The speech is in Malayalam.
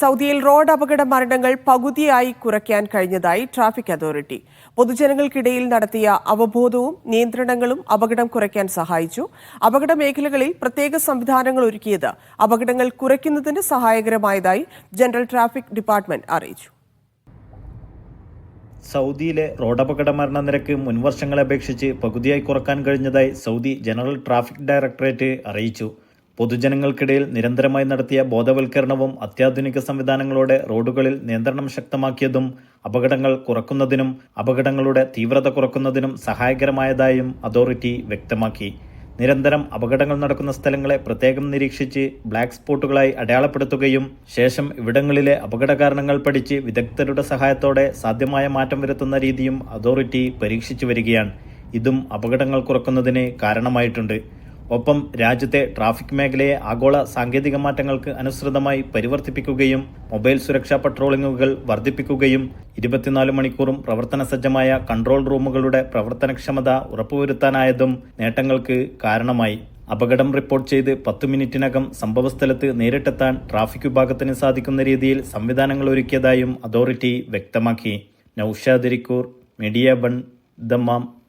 സൗദിയിൽ റോഡ് അപകട മരണങ്ങൾ പകുതിയായി കുറയ്ക്കാൻ കഴിഞ്ഞതായി ട്രാഫിക് അതോറിറ്റി. പൊതുജനങ്ങൾക്കിടയിൽ നടത്തിയ അവബോധവും നിയന്ത്രണങ്ങളും അപകടം കുറയ്ക്കാൻ സഹായിച്ചു. അപകട മേഖലകളിൽ പ്രത്യേക സംവിധാനങ്ങൾ ഒരുക്കിയത് അപകടങ്ങൾ കുറയ്ക്കുന്നതിന് സഹായകരമായതായി ജനറൽ ട്രാഫിക് ഡിപ്പാർട്ട്മെന്റ് അറിയിച്ചു. സൗദിയിലെ റോഡപകട മരണ നിരക്ക് മുൻവർഷങ്ങളെ അപേക്ഷിച്ച് പകുതിയായി കുറയ്ക്കാൻ കഴിഞ്ഞതായി സൗദി ജനറൽ ട്രാഫിക് ഡയറക്ടറേറ്റ് അറിയിച്ചു. പൊതുജനങ്ങൾക്കിടയിൽ നിരന്തരമായി നടത്തിയ ബോധവൽക്കരണവും അത്യാധുനിക സംവിധാനങ്ങളോടെ റോഡുകളിൽ നിയന്ത്രണം ശക്തമാക്കിയതും അപകടങ്ങൾ കുറക്കുന്നതിനും അപകടങ്ങളുടെ തീവ്രത കുറക്കുന്നതിനും സഹായകരമായതായും അതോറിറ്റി വ്യക്തമാക്കി. നിരന്തരം അപകടങ്ങൾ നടക്കുന്ന സ്ഥലങ്ങളെ പ്രത്യേകം നിരീക്ഷിച്ച് ബ്ലാക്ക് സ്പോട്ടുകളായി അടയാളപ്പെടുത്തുകയും ശേഷം ഇവിടങ്ങളിലെ അപകട കാരണങ്ങൾ പഠിച്ച് വിദഗ്ധരുടെ സഹായത്തോടെ സാധ്യമായ മാറ്റം വരുത്തുന്ന രീതിയും അതോറിറ്റി പരീക്ഷിച്ചു വരികയാണ്. ഇതും അപകടങ്ങൾ കുറക്കുന്നതിന് കാരണമായിട്ടുണ്ട്. ഒപ്പം രാജ്യത്തെ ട്രാഫിക് മേഖലയെ ആഗോള സാങ്കേതിക മാറ്റങ്ങൾക്ക് അനുസൃതമായി പരിവർത്തിപ്പിക്കുകയും മൊബൈൽ സുരക്ഷാ പട്രോളിംഗുകൾ വർദ്ധിപ്പിക്കുകയും ഇരുപത്തിനാല് മണിക്കൂറും പ്രവർത്തന സജ്ജമായ കൺട്രോൾ റൂമുകളുടെ പ്രവർത്തനക്ഷമത ഉറപ്പുവരുത്താനായതും നേട്ടങ്ങൾക്ക് കാരണമായി. അപകടം റിപ്പോർട്ട് ചെയ്ത് പത്ത് മിനിറ്റിനകം സംഭവസ്ഥലത്ത് നേരിട്ടെത്താൻ ട്രാഫിക് വിഭാഗത്തിന് സാധിക്കുന്ന രീതിയിൽ സംവിധാനങ്ങൾ ഒരുക്കിയതായും അതോറിറ്റി വ്യക്തമാക്കി. Naushad Irikkur media one Dammam.